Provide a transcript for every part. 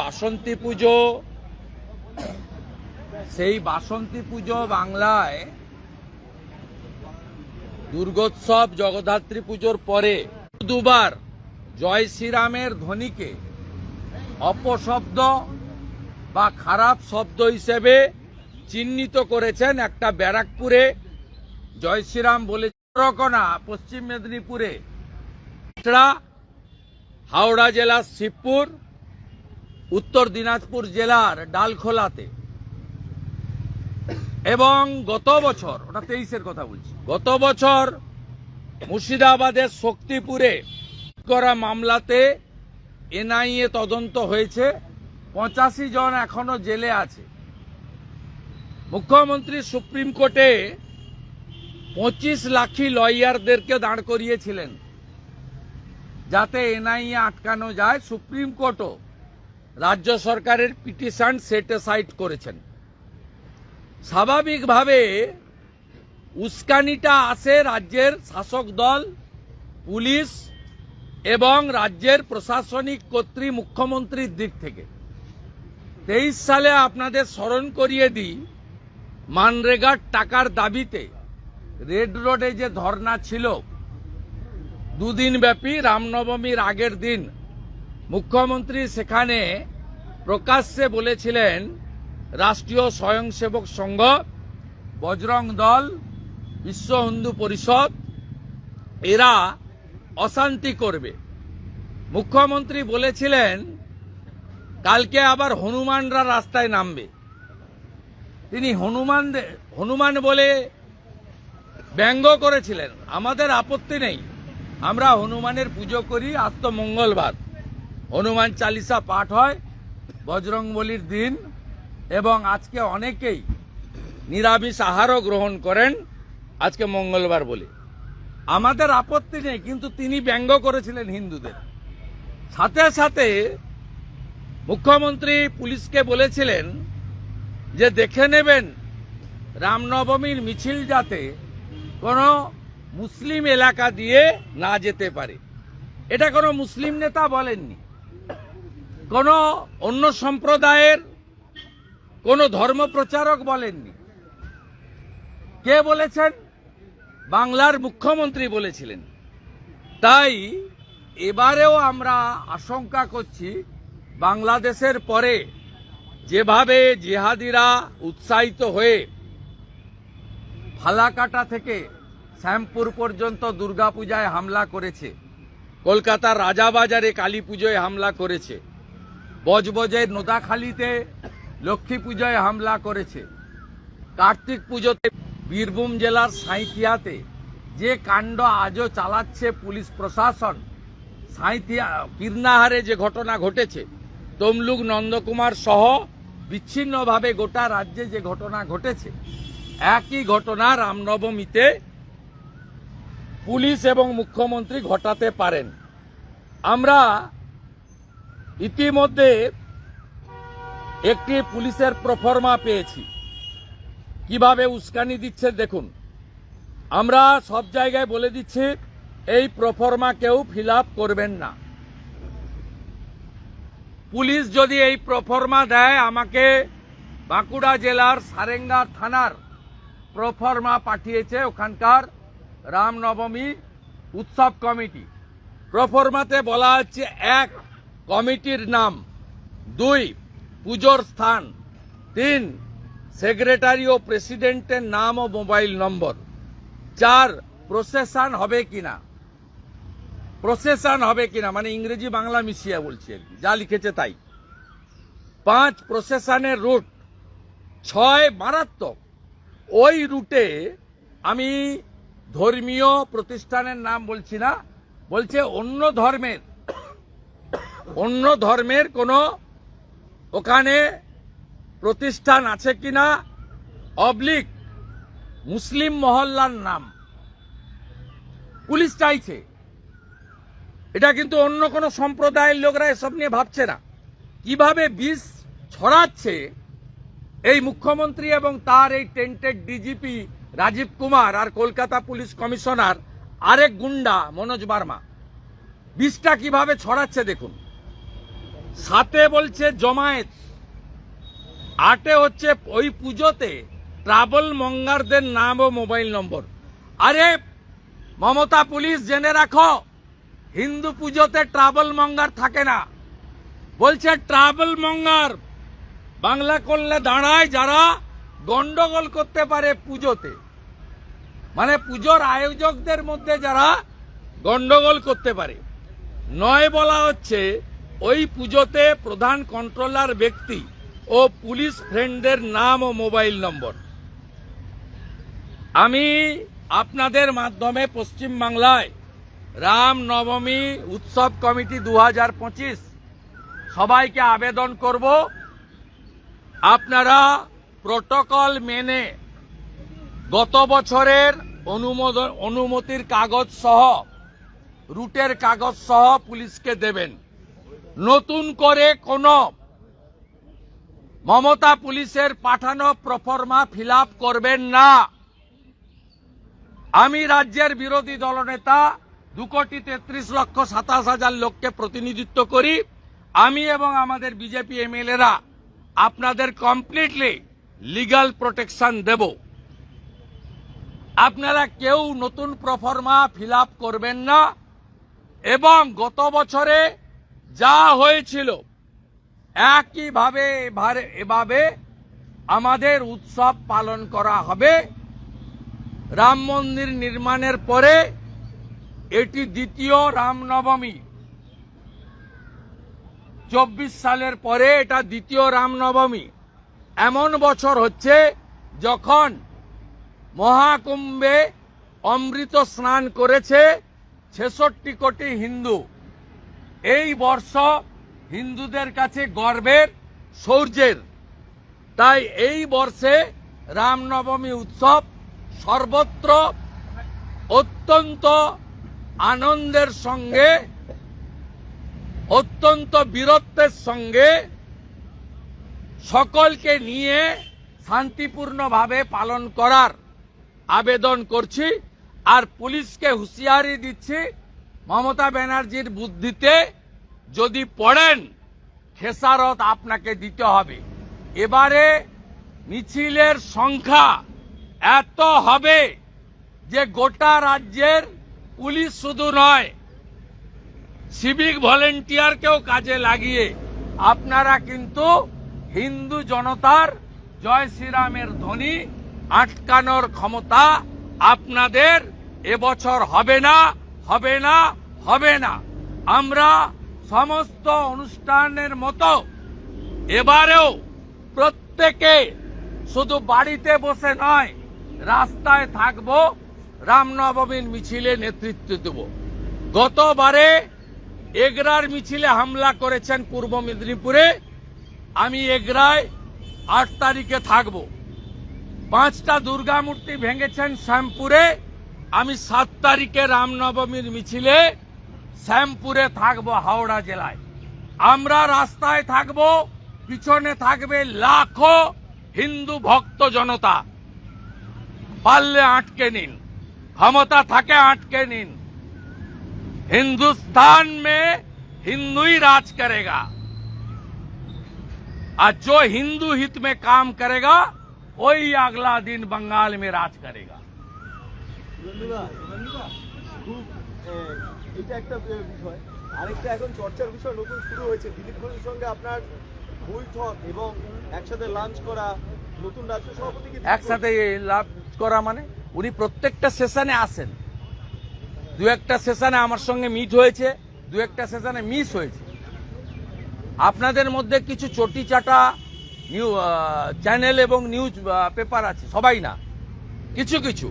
বাসন্তী পুজো। সেই বাসন্তী পুজো বাংলায় দুর্গোৎসব জগদ্ধাত্রী পুজোর পরে দুবার জয় শ্রীরামের ধ্বনিকে অপশব্দ বা খারাপ শব্দ হিসেবে চিহ্নিত করেছেন একটা ব্যারাকপুরে। জয় শ্রীরাম বলে রকনা, পশ্চিম মেদিনীপুরে। হাওড়া জেলার শিবপুর উত্তর দিনাজপুর জেলার ডালখোলাতে। এবং গত বছর, ওটা তেইশের কথা বলছি, গত বছর মুর্শিদাবাদের শক্তিপুরে করা মামলাতে এনআইএ তদন্ত হয়েছে। পঁচাশি জন এখনও জেলে আছে। মুখ্যমন্ত্রী সুপ্রিম কোর্টে পঁচিশ লাখি লয়ারদেরকে দাঁড় করিয়েছিলেন। যাতে এনআইএ আটকানো যায়। সুপ্রিম কোর্টও রাজ্য সরকারের পিটিশন সেটেসাইড করেছেন। স্বাভাবিকভাবে উস্কানিটা আসে রাজ্যের শাসক দল, পুলিশ এবং রাজ্যের প্রশাসনিক কর্তৃ মুখ্যমন্ত্রীর দিক থেকে। তেইশ সালে আপনাদের স্মরণ করিয়ে দিই, মানরেগার টাকার দাবিতে রেড রোডে যে ধর্না ছিল দুদিন ব্যাপী রামনবমীর আগের দিন মুখ্যমন্ত্রী সেখানে প্রকাশ্যে বলেছিলেন, রাষ্ট্রীয় স্বয়ংসেবক সংঘ, বজরং দল, বিশ্ব হিন্দু পরিষদ, এরা অশান্তি করবে। মুখ্যমন্ত্রী বলেছিলেন, কালকে আবার হনুমানরা রাস্তায় নামবে। তিনি হনুমান হনুমান বলে ব্যঙ্গ করেছিলেন। আমাদের আপত্তি নেই। আমরা হনুমানের পুজো করি, আজ তো মঙ্গলবার। হনুমান চালিসা পাঠ হয়, বজরংবলির দিন, এবং আজকে অনেকেই নিরামিষ আহারও গ্রহণ করেন, আজকে মঙ্গলবার বলে। আমাদের আপত্তি নেই, কিন্তু তিনি ব্যঙ্গ করেছিলেন হিন্দুদের। সাথে সাথে মুখ্যমন্ত্রী পুলিশকে বলেছিলেন যে দেখে নেবেন, রামনবমীর মিছিল যাতে কোনো মুসলিম এলাকা দিয়ে না যেতে পারে। এটা কোনো মুসলিম নেতা বলেননি। কোনো অন্য সম্প্রদায়ের কোনো ধর্ম প্রচারক বলেননি। কে বলেছেন? বাংলার মুখ্যমন্ত্রী বলেছিলেন। তাই এবারেও আমরা আশঙ্কা করছি বাংলাদেশের পরে যেভাবে জেহাদিরা উৎসাহিত হয়ে ফালাকাটা থেকে শ্যামপুর পর্যন্ত দুর্গাপূজায় হামলা করেছে, কলকাতার রাজাবাজারে কালী পুজোয় হামলা করেছে বজবজের নোদাখালীতে লক্ষ্মী পুজোয় হামলা করেছে। কার্তিক পুজোতে বীরভূম জেলার সাঁইথিয়াতে যে কাণ্ড আজও চালাচ্ছে পুলিশ প্রশাসন, সাঁইথিয়া কীর্ণাহারে যে ঘটনা ঘটেছে, তমলুক নন্দকুমার সহ বিচ্ছিন্নভাবে গোটা রাজ্যে যে ঘটনা ঘটেছে, একই ঘটনা রামনবমীতে পুলিশ এবং মুখ্যমন্ত্রী ঘটাতে পারেন। আমরা ইতিমধ্যে একটি পুলিশের প্রফর্মা পেয়েছি। কীভাবে উস্কানি দিচ্ছে দেখুন। আমরা সব জায়গায় বলে দিচ্ছি, এই প্রফর্মা কেউ ফিল করবেন না। পুলিশ যদি এই প্রফর্মা দেয়, আমাকে বাঁকুড়া জেলার সারেঙ্গা থানার প্রফর্মা পাঠিয়েছে ওখানকার রামনবমী উৎসব কমিটি। প্রফর্মাতে বলা হচ্ছে, এক কমিটির নাম। দুই, পুজোর স্থান। তিন, সেক্রেটারি ও প্রেসিডেন্টের নাম ও মোবাইল নম্বর। চার, প্রসেশন হবে কিনা? প্রসেশন হবে কিনা? মানে ইংরেজি বাংলা মিশিয়ে বলছি যা লিখেছে তাই। পাঁচ, প্রসেশনের রুট। ছয়, মারাত্মক। ওই রুটে আমি ধর্মীয় প্রতিষ্ঠানের নাম বলছি না, বলছে অন্য ধর্মের। অন্য ধর্মের কোনো ওখানে প্রতিষ্ঠান আছে কিনা? অবলিক মুসলিম মহল্লার নাম। পুলিশ চাইছে। এটা কিন্তু অন্য কোনো সম্প্রদায়ের লোকরা এসব নিয়ে ভাবছে না। কীভাবে বিষ ছড়াচ্ছে? এই মুখ্যমন্ত্রী এবং তার এই টেন্টেড ডিজিপি রাজীব কুমার আর কলকাতা পুলিশ কমিশনার আরেক গুন্ডা মনোজ বার্মা। বিষটা কীভাবে ছড়াচ্ছে দেখুন। সাথে বলছে জমায়েত, আটে হচ্ছে ওই পুজোতে ট্রাভেল মঙ্গারদের নাম ও মোবাইল নম্বর। আরে, মমতা পুলিশ জেনে রাখো, হিন্দু পুজোতে ট্রাভেল মঙ্গার থাকে না। বলছে ট্রাভেল মঙ্গার, বাংলা করলে দাঁড়ায় যারা গন্ডগোল করতে পারে পুজোতে। মানে পুজোর আয়োজকদের মধ্যে যারা গন্ডগোল করতে পারে। নয় বলা হচ্ছে, ওই পুজোতে প্রধান কন্ট্রোলার ব্যক্তি ও পুলিশ ফ্রেন্ডের নাম ও মোবাইল নম্বর। আমি আপনাদের মাধ্যমে পশ্চিম বাংলায় রাম নবমী উৎসব কমিটি দু হাজার পঁচিশ সবাইকে আবেদন করব। আপনারা প্রোটোকল মেনে গত বছরের অনুমোদন অনুমতির কাগজ সহ রুটের কাগজ সহ পুলিশকে দেবেন। নতুন করে কোনো মমতা পুলিশের পাঠানো প্রফর্মা ফিল করবেন না। আমি রাজ্যের বিরোধী দলনেতা, দু কোটি তেত্রিশ লক্ষ সাতাশ হাজার লোককে প্রতিনিধিত্ব করি। আমি এবং আমাদের বিজেপি এমএলএরা আপনাদের কমপ্লিটলি লিগ্যাল প্রোটেকশন দেব। আপনারা কেউ নতুন প্রফর্মা ফিল করবেন না। এবং গত বছরে যা হয়েছিল, একইভাবে এবারে, এভাবে আমাদের উৎসব পালন করা হবে। রাম মন্দির নির্মাণের পরে এটি দ্বিতীয় রামনবমী চব্বিশ সালের পরে এটা দ্বিতীয় রামনবমী এমন বছর হচ্ছে যখন মহাকুম্ভে অমৃত স্নান করেছে ছেষট্টি কোটি হিন্দু। এই বর্ষ হিন্দুদের কাছে গর্বের, সৌর্যের। তাই এই বর্ষে রামনবমী উৎসব সর্বত্র অত্যন্ত আনন্দের সঙ্গে, অত্যন্ত বীরত্বের সঙ্গে সকলকে নিয়ে শান্তিপূর্ণভাবে পালন করার আবেদন করছি। আর পুলিশকে হুঁশিয়ারি দিচ্ছি, মমতা ব্যানার্জির বুদ্ধিতে যদি পড়েন, খেসারত আপনাকে দিতে হবে। এবারে মিছিলের সংখ্যা এত হবে যে গোটা রাজ্যের পুলিশ শুধু নয়, সিভিক ভলেন্টিয়ারকেও কাজে লাগিয়ে আপনারা কিন্তু হিন্দু জনতার জয় শ্রীরামের ধ্বনি আটকানোর ক্ষমতা আপনাদের এবছর হবে না হবে না হবে না। আমরা সমস্ত অনুষ্ঠানের মতো এবারেও প্রত্যেকে শুধু বাড়িতে বসে নয়, রাস্তায় থাকব, রামনবমীর মিছিলে নেতৃত্ব দেব। গতবারে এগরার মিছিলে হামলা করেছেন পূর্ব মেদিনীপুরে। আমি এগরায় আট তারিখে থাকব। পাঁচটা দুর্গা মূর্তি ভেঙেছেন শ্যামপুরে আমি সাত তারিখে রামনবমীর মিছিলে শ্যামপুরে থাকব হাওড়া জেলায় আমরা রাস্তায় থাকব পিছনে থাকবে লাখো হিন্দু ভক্ত জনতা পারলে আটকে নিন ক্ষমতা থাকে আটকে নিন हिंदुस्तान में हिंदू ही राज करेगा और जो हिंदू हित में काम करेगा वही अगला दिन बंगाल में राज करेगा বন্ধুরা খুব আহ, এটা একটা আহ, বিষয় আরেকটা এখন চর্চার বিষয় নতুন শুরু হয়েছে দিলীপ ঘোষের সঙ্গে আপনার বৈঠক এবং একসাথে লাঞ্চ করা নতুন রাজ্য সভাপতি কি একসাথে লাভ করা মানে উনি প্রত্যেকটা সেশনে আসেন দু একটা সেশনে আমার সঙ্গে মিট হয়েছে দু একটা সেশনে মিস হয়েছে আপনাদের মধ্যে কিছু চটি চাটা নিউ চ্যানেল এবং নিউজ পেপার আছে, সবাই না। কিছু কিছু।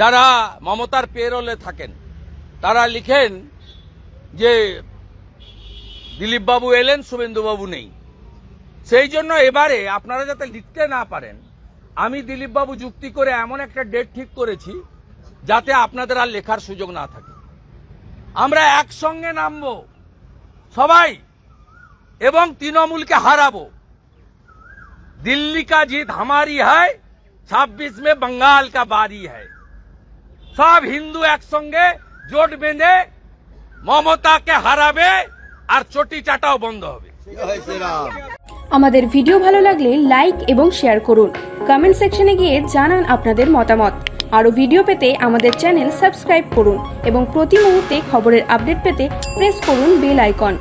যারা মমতার পেরোলে থাকেন, তারা লিখেন যে দিলীপবাবু এলেন, শুভেন্দুবাবু নেই। সেই জন্য এবারে আপনারা যাতে লিখতে না পারেন, আমি দিলীপবাবু যুক্তি করে এমন একটা ডেট ঠিক করেছি, যাতে আপনাদের আর লেখার সুযোগ না থাকে। আমরা একসঙ্গে নামবো, সবাই, এবং তৃণমূলকে হারাবো। दिल्ली का जीत हमारी है 26 में बंगाल का बारी है সব হিন্দু একসঙ্গে জোট বেঁধে মমতাকে হারাবে আর চটি চাটাও বন্ধ হবে আমাদের ভিডিও ভালো লাগলে লাইক এবং শেয়ার করুন কমেন্ট সেকশনে গিয়ে জানান আপনাদের মতামত আরও ভিডিও পেতে আমাদের চ্যানেল সাবস্ক্রাইব করুন এবং প্রতি মুহূর্তে খবরের আপডেট পেতে প্রেস করুন বেল আইকন